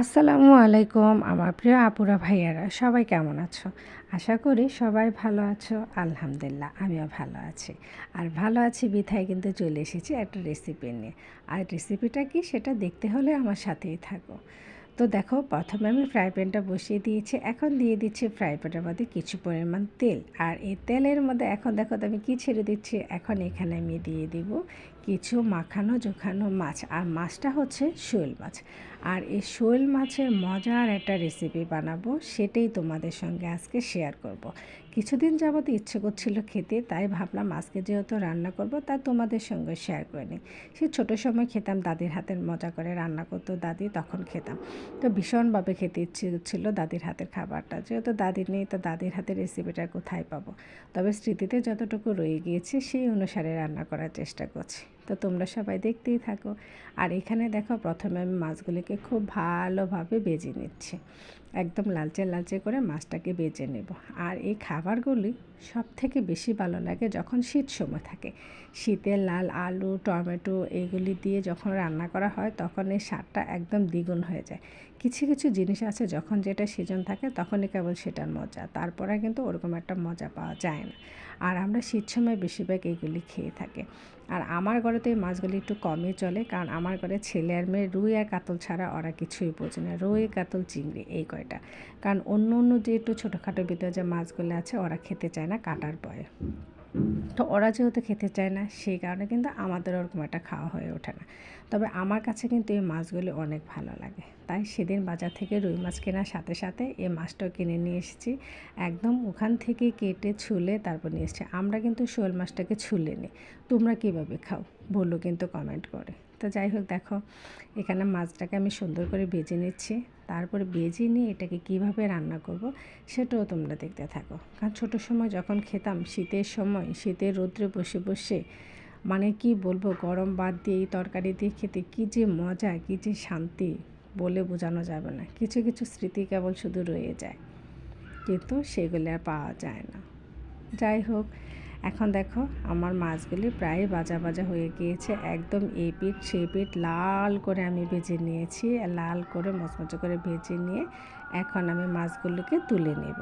আসসালামু আলাইকুম, আমার প্রিয় আপুরা, ভাইয়ারা, সবাই কেমন আছো? আশা করি সবাই ভালো আছো, আলহামদুলিল্লাহ, আমিও ভালো আছি। আর ভালো আছি বিথায় কিন্তু চলে এসেছি একটা রেসিপি নিয়ে। আর রেসিপিটা কি সেটা দেখতে হলে আমার সাথেই থাকো। তো দেখো, প্রথমে আমি ফ্রাই প্যানটা বসিয়ে দিয়েছি। এখন দিয়ে দিচ্ছি ফ্রাই প্যানের মধ্যে কিছু পরিমাণ তেল। আর এই তেলের মধ্যে এখন দেখো তো আমি কী ছেড়ে দিচ্ছি? এখন এখানে আমি দিয়ে দিব কিছু মাখানো জোখানো মাছ, আর মাছটা হচ্ছে শোল মাছ। আর এই শোল মাছের মজার একটা রেসিপি বানাবো, সেটাই তোমাদের সঙ্গে আজকে শেয়ার করব। কিছুদিন যাবত ইচ্ছে করছিল খেতে, তাই ভাবলাম আজকে যেহেতু রান্না করব, তা তোমাদের সঙ্গে শেয়ার করে নিই। সে ছোটো সময় খেতাম, দাদির হাতের মজা করে রান্না করতো দাদি, তখন খেতাম। তো ভীষণভাবে খেতে ইচ্ছে ছিল দাদির হাতের খাবারটা। যেহেতু দাদির নেই, তো দাদির হাতের রেসিপিটা কোথায় পাবো? তবে স্মৃতিতে যতটুকু রয়ে গিয়েছে, সেই অনুসারে রান্না করার চেষ্টা করছি। তো তোমরা সবাই দেখতেই থাকো। আর এখানে দেখো, প্রথমে আমি মাছগুলিকে খুব ভালোভাবে বেজে নিচ্ছি। একদম লালচে লালচে করে মাছটাকে বেজে নেব। আর এই খাবারগুলি সব থেকে বেশি ভালো লাগে যখন শীত সময় থাকে। শীতের লাল আলু, টমেটো এইগুলি দিয়ে যখন রান্না করা হয়, তখন এই স্বাদটা একদম দ্বিগুণ হয়ে যায়। কিছু কিছু জিনিস আছে যখন যেটা সিজন থাকে, তখনই কেবল সেটার মজা। তারপরে কিন্তু ওরকম একটা মজা পাওয়া যায় না। আর আমরা শীত সময় বেশিরভাগ এইগুলি খেয়ে থাকি। আর আমার ঘরে তো এই মাছগুলি একটু কমই চলে, কারণ আমার ঘরে ছেলে আর মেয়ে, রুই আর কাতল ছাড়া ওরা কিছুই বোঝে না। রুই, কাতল, চিংড়ি এই কয়টা। কারণ অন্য অন্য যে একটু ছোটোখাটো ভিতরে যে মাছগুলো আছে, ওরা খেতে চায় না, কাটার ভয়ে। তো ওরা যেহেতু খেতে চায় না, সেই কারণে কিন্তু আমাদের ওরকম একটা খাওয়া হয়ে ওঠে না। তবে আমার কাছে কিন্তু এই মাছগুলি অনেক ভালো লাগে। তাই সেদিন বাজার থেকে রুই মাছ কেনার সাথে সাথে এই মাছটাও কিনে নিয়ে এসেছি। একদম ওখান থেকে কেটে ছুলে তারপর নিয়ে এসেছি। আমরা কিন্তু শোল মাছটাকে ছুলে নিই তোমরা কীভাবে খাও? বলল কিন্তু কমেন্ট করে। তো যাই হোক, দেখো, এখানে মাছটাকে আমি সুন্দর করে ভেজে নিচ্ছি। তারপরে বেজে নিয়ে এটাকে কীভাবে রান্না করব সেটাও তোমরা দেখতে থাকো। কারণ ছোটো সময় যখন খেতাম, শীতের সময়, শীতের রৌদ্রে বসে বসে মানে কি বলব, গরম বাদ দিয়ে এই তরকারি দিয়ে খেতে কী যে মজা, কী যে শান্তি বলে বোঝানো যাবে না। কিছু কিছু স্মৃতি কেবল শুধু রয়ে যায়। কিন্তু সেগুলি আর পাওয়া যায় না। যাই হোক এখন দেখো, আমার মাছগুলি প্রায় বাজা বাজা হয়ে গিয়েছে। একদম এ পিঠ সে পিঠ লাল করে আমি ভেজে নিয়েছি। লাল করে মচমচে করে ভেজে নিয়ে এখন আমি মাছগুলোকে তুলে নেব।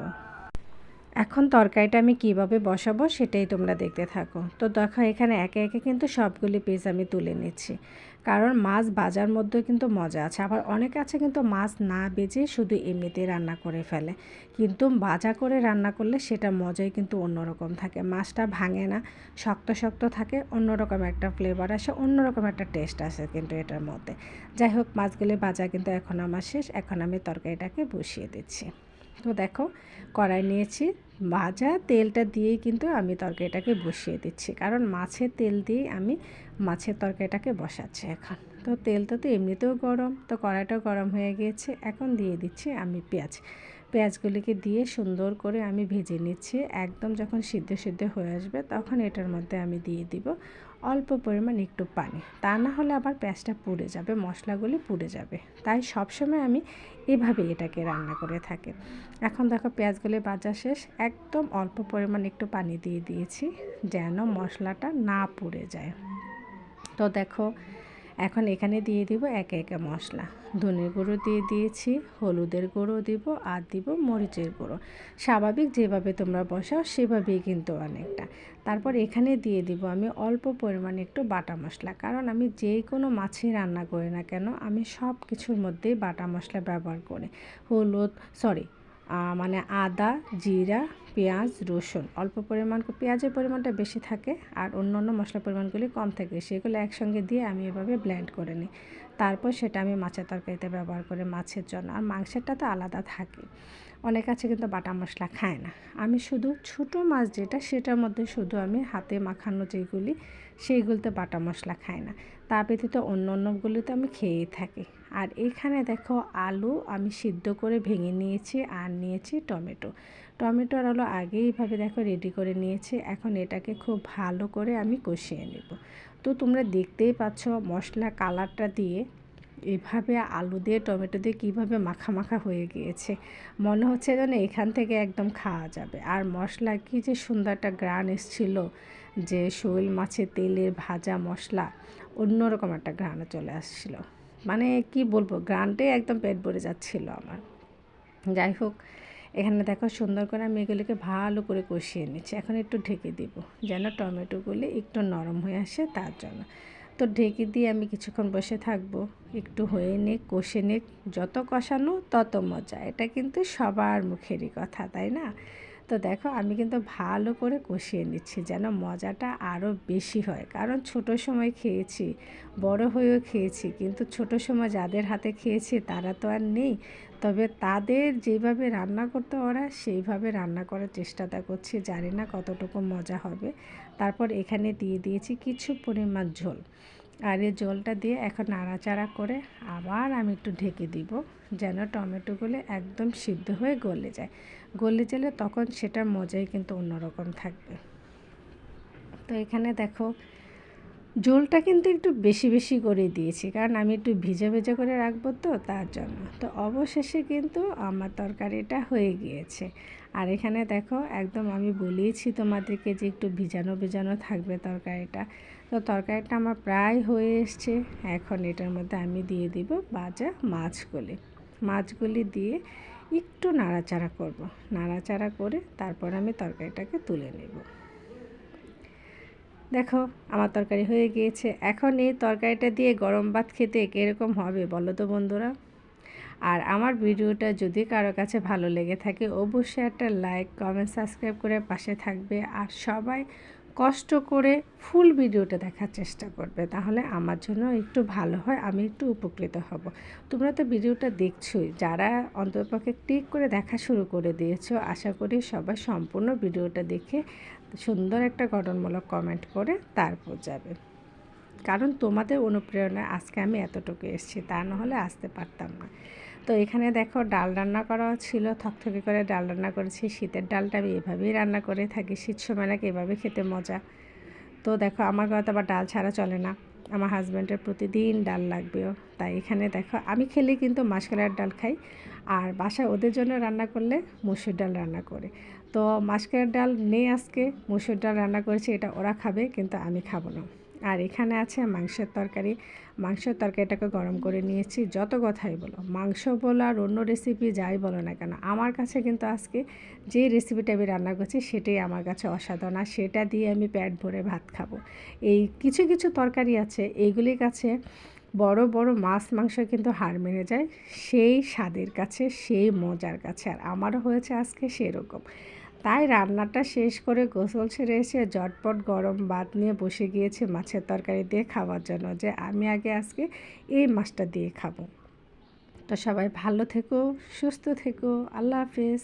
এখন তরকারিটা আমি কীভাবে বসাবো সেটাই তোমরা দেখতে থাকো। তো দেখো, এখানে একে একে কিন্তু সবগুলি পিস আমি তুলে নিচ্ছি। কারণ মাছ বাজার মধ্যেও কিন্তু মজা আছে। আবার অনেক আছে কিন্তু মাছ না বেজে শুধু এমনিতেই রান্না করে ফেলে। কিন্তু ভাজা করে রান্না করলে সেটা মজাই কিন্তু অন্যরকম থাকে। মাছটা ভাঙে না, শক্ত শক্ত থাকে, অন্যরকম একটা ফ্লেভার আসে, অন্যরকম একটা টেস্ট আসে কিন্তু এটার মধ্যে। যাই হোক, মাছগুলি ভাজা কিন্তু এখন আমার শেষ। এখন আমি তরকারিটাকে বসিয়ে দিচ্ছি। তো দেখো, কড়াই নিয়েছি। ভাজা তেলটা দিয়েই কিন্তু আমি তরকারিটাকে বসিয়ে দিচ্ছি। কারণ মাছের তেল দিয়েই আমি মাছের তরকারিটাকে বসাচ্ছি এখন। তো তেলটা তো এমনিতেও গরম, তো কড়াইটাও গরম হয়ে গিয়েছে। এখন দিয়ে দিচ্ছি আমি পেঁয়াজ। পেঁয়াজগুলিকে দিয়ে সুন্দর করে আমি ভেজে নিচ্ছি। একদম যখন সিদ্ধ সিদ্ধ হয়ে আসবে, তখন এটার মধ্যে আমি দিয়ে দিব অল্প পরিমাণ একটু পানি। তা না হলে আবার পেঁয়াজটা পুড়ে যাবে, মশলাগুলি পুড়ে যাবে। তাই সবসময় আমি এভাবে এটাকে রান্না করে থাকি। এখন দেখো পেঁয়াজগুলি বাজা শেষ। একদম অল্প পরিমাণ একটু পানি দিয়ে দিয়েছি যেন মশলাটা না পুড়ে যায়। তো দেখো এখন এখানে দিয়ে দিব একে একে মশলা। ধনের গুঁড়ো দিয়ে দিয়েছি, হলুদের গুঁড়ো দিব আর দিব মরিচের গুঁড়ো। স্বাভাবিক যেভাবে তোমরা বসাও সেভাবেই কিন্তু অনেকটা। তারপর এখানে দিয়ে দিব আমি অল্প পরিমাণে একটু বাটা মশলা। কারণ আমি যে কোনো মাছই রান্না করি না কেন, আমি সব কিছুর মধ্যেই বাটা মশলা ব্যবহার করি। হলুদ সরি মানে আদা, জিরা, পেঁয়াজ, রসুন। অল্প পরিমাণ পেঁয়াজের পরিমাণটা বেশি থাকে আর অন্য অন্য মশলার পরিমাণগুলি কম থাকে। সেগুলো একসঙ্গে দিয়ে আমি এভাবে ব্লেন্ড করে নিই। তারপর সেটা আমি মাছের তরকারিতে ব্যবহার করি মাছের জন্য। আর মাংসেরটা তো আলাদা থাকে। অনেক আছে কিন্তু বাটা মশলা খায় না। আমি শুধু ছোটো মাছ যেটা, সেটার মধ্যে শুধু আমি হাতে মাখানো যেগুলি, সেইগুলিতে বাটা মশলা খাই না। তা ব্যতীত অন্য অন্যগুলিতে আমি খেয়েই থাকি। আর এখানে দেখো আলু আমি সিদ্ধ করে ভেঙে নিয়েছি আর নিয়েছি টমেটো। টমেটো আর আলু আগেইভাবে দেখো রেডি করে নিয়েছি। এখন এটাকে খুব ভালো করে আমি কষিয়ে নেব। তো তোমরা দেখতেই পাচ্ছ মশলা কালারটা দিয়ে এভাবে আলু দিয়ে, টমেটো দিয়ে কীভাবে মাখা মাখা হয়ে গিয়েছে। মনে হচ্ছে যেন এখান থেকে একদম খাওয়া যাবে। আর মশলা কি যে সুন্দর একটা গ্রান এসছিল যে শোল মাছের তেলের ভাজা মশলা অন্যরকম একটা ঘ্রাণও চলে আসছিল। মানে কি বলব গ্রান্টে একদম পেট ভরে যাচ্ছিল আমার। যাই হোক, এখানে দেখো সুন্দর করে আমি এগুলিকে ভালো করে কষিয়ে নিচ্ছি। এখন একটু ঢেকে দিব, যেন টমেটোগুলি একটু নরম হয়ে আসে তার জন্য। তো ঢেকে দিয়ে আমি কিছুক্ষণ বসে থাকব, একটু হয়ে নিক, কষে নিক, যত কষানো তত মজা। এটা কিন্তু সবার মুখেরই কথা, তাই না? তো দেখো আমি কিন্তু ভালো করে কষিয়ে নিচ্ছি যেন মজাটা আরও বেশি হয়। কারণ ছোট সময় খেয়েছি, বড় হয়েও খেয়েছি, কিন্তু ছোট সময় যাদের হাতে খেয়েছি তারা তো আর নেই। তবে তাদের যেভাবে রান্না করতে ওরা, সেইভাবে রান্না করার চেষ্টাটা করছি, জানি না কতটুকু মজা হবে। তারপর এখানে দিয়ে দিয়েছি কিছু পরিমাণ ঝোল। আর এই জলটা দিয়ে এখন নাড়াচাড়া করে আবার আমি একটু ঢেকে দিব, যেন টমেটোগুলো একদম সিদ্ধ হয়ে গলে যায়। গলে গেলে তখন সেটার মজাই কিন্তু অন্যরকম থাকবে। তো এখানে দেখো ঝোলটা কিন্তু একটু বেশি বেশি করে দিয়েছি। কারণ আমি একটু ভিজে, ভেজে করে রাখব তো তার জন্য। তো অবশেষে কিন্তু আমার তরকারিটা হয়ে গিয়েছে। আর এখানে দেখো, একদম আমি বলিয়েছি তোমাদেরকে যে একটু ভিজানো ভিজানো থাকবে তরকারিটা। তো তরকারিটা আমার প্রায় হয়ে এসছে। এখন এটার মধ্যে আমি দিয়ে দিব বাজা মাছগুলি। মাছগুলি দিয়ে একটু নাড়াচাড়া করব। নাড়াচাড়া করে তারপর আমি তরকারিটাকে তুলে নেব। দেখো, আমার তরকারি হয়ে গিয়েছে। এখন এই তরকারিটা দিয়ে গরম ভাত খেতে কীরকম হবে বলো তো বন্ধুরা? আর আমার ভিডিওটা যদি কারও কাছে ভালো লেগে থাকে, অবশ্যই একটা লাইক, কমেন্ট, সাবস্ক্রাইব করে পাশে থাকবে। আর সবাই কষ্ট করে ফুল ভিডিওটা দেখার চেষ্টা করবে, তাহলে আমার জন্য একটু ভালো হয়, আমি একটু উপকৃত হব। তোমরা তো ভিডিওটা দেখছোই, যারা অন্ততপক্ষে ক্লিক করে দেখা শুরু করে দিয়েছ, আশা করি সবাই সম্পূর্ণ ভিডিওটা দেখে সুন্দর একটা গঠনমূলক কমেন্ট করে তারপর যাবে। কারণ তোমাদের অনুপ্রেরণায় আজকে আমি এতটুকু এসেছি, তা নাহলে আসতে পারতাম না। তো এখানে দেখো ডাল রান্না করা ছিল, থকথকে করে ডাল রান্না করেছি। শীতের ডালটা আমি এভাবেই রান্না করে থাকি, শীত সময় এভাবে খেতে মজা। তো দেখো, আমার ঘরে তো আবার ডাল ছাড়া চলে না। আমার হাজব্যান্ডের প্রতিদিন ডাল লাগবেও। তাই এখানে দেখো, আমি খেলে কিন্তু মাসকালার ডাল খাই। আর বাসায় ওদের জন্য রান্না করলে মুসুর ডাল রান্না করে। তো মাসকালার ডাল নেই আজকে, মুসুর ডাল রান্না করেছি, এটা ওরা খাবে, কিন্তু আমি খাব না। আর এখানে আছে মাংসের তরকারি। মাংসের তরকারিটাকে গরম করে নিয়েছি, যত কথাই বলো। মাংস বলো আর অন্য রেসিপি যাই বলো না কেন, আমার কাছে কিন্তু আজকে যে রেসিপিটা আমি রান্না করছি সেটাই আমার কাছে অসাধারণ। আর সেটা দিয়ে আমি প্যাট ভরে ভাত খাব। এই কিছু কিছু তরকারি আছে, এইগুলির কাছে বড় বড় মাছ, মাংস কিন্তু হার মেরে যায়। সেই স্বাদের কাছে, সেই মজার কাছে, আর আমারও হয়েছে আজকে সেরকম। তাই রান্নাটা শেষ করে গোসল সেরে এসে ঝটপট গরম ভাত নিয়ে বসে গিয়েছে মাছের তরকারি দিয়ে খাওয়ার জন্য যে আমি আগে আজকে এই মাছটা দিয়ে খাব। তো সবাই ভালো থেকো, সুস্থ থেকো, আল্লাহ হাফেজ।